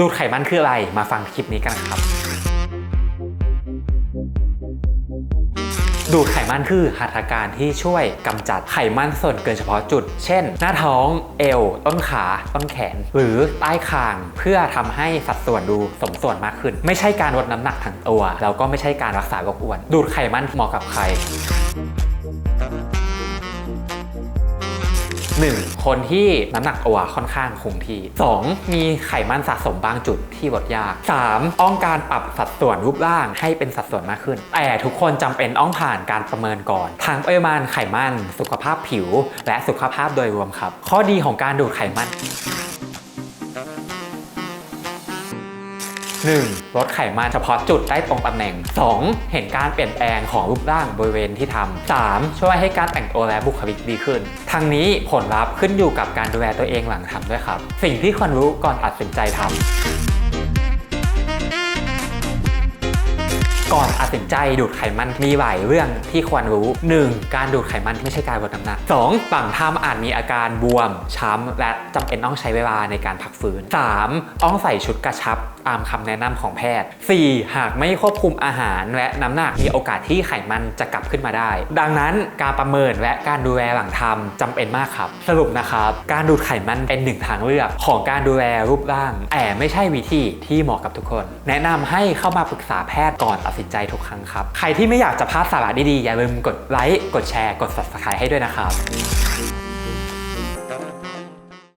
ดูดไขมันคืออะไรมาฟังคลิปนี้กันครับ ดูดไขมันคือหัตถการที่ช่วยกำจัดไขมันส่วนเกินเฉพาะจุด เช่น หน้าท้อง เอว ต้นขา ต้นแขน หรือใต้คาง เพื่อทำให้สัดส่วนดูสมส่วนมากขึ้น ไม่ใช่การลดน้ำหนักทั้งตัว แล้วก็ไม่ใช่การรักษาโรคอ้วน ดูดไขมันเหมาะกับใคร 1. คนที่น้ำหนักตัวค่อนข้างคงที่ 2. มีไขมันสะสมบางจุดที่ลดยาก 3. ต้องการปรับสัดส่วนรูปร่างให้เป็นสัดส่วนมากขึ้น แต่ทุกคนจำเป็นต้องผ่านการประเมินก่อน ทางปริมาณไขมัน สุขภาพผิว และสุขภาพโดยรวมครับ ข้อดีของการดูดไขมัน 1. ลดไขมันเฉพาะจุดได้ตรงตำแหน่ง 2. เห็นการเปลี่ยนแปลงของรูปร่างบริเวณที่ทำ 3. ช่วยให้การแต่งตัวและบุคลิกดีขึ้น ทั้งนี้ผลลัพธ์ขึ้นอยู่กับการดูแลตัวเองหลังทำด้วยครับ สิ่งที่ควรรู้ก่อนตัดสินใจทำ ก่อนตัดสินใจดูดไขมันมีหลายเรื่องที่ควรรู้ 1. การดูดไขมันไม่ใช่การลดน้ำหนัก 2. ฝั่งทำอาจมีอาการบวม ช้ำ และจำเป็นต้องใช้เวลาในการพักฟื้น 3. ต้องใส่ชุดกระชับตามคำแนะนำของแพทย์ 4. หากไม่ควบคุมอาหารและน้ำหนักมีโอกาสที่ไขมันจะกลับขึ้นมาได้ ดังนั้นการประเมินและการดูแลหลังทำจำเป็นมากครับ สรุปนะครับ การดูดไขมันเป็นหนึ่งทางเลือกของการดูแลรูปร่างแต่ไม่ใช่วิธีที่เหมาะกับทุกคน แนะนำให้เข้ามาปรึกษาแพทย์ก่อนตัดใจทุกครั้งครับ ใครที่ไม่อยากจะพลาดสาระดีๆ อย่าลืมกดไลค์ กดแชร์ กด subscribe ให้ด้วยนะครับ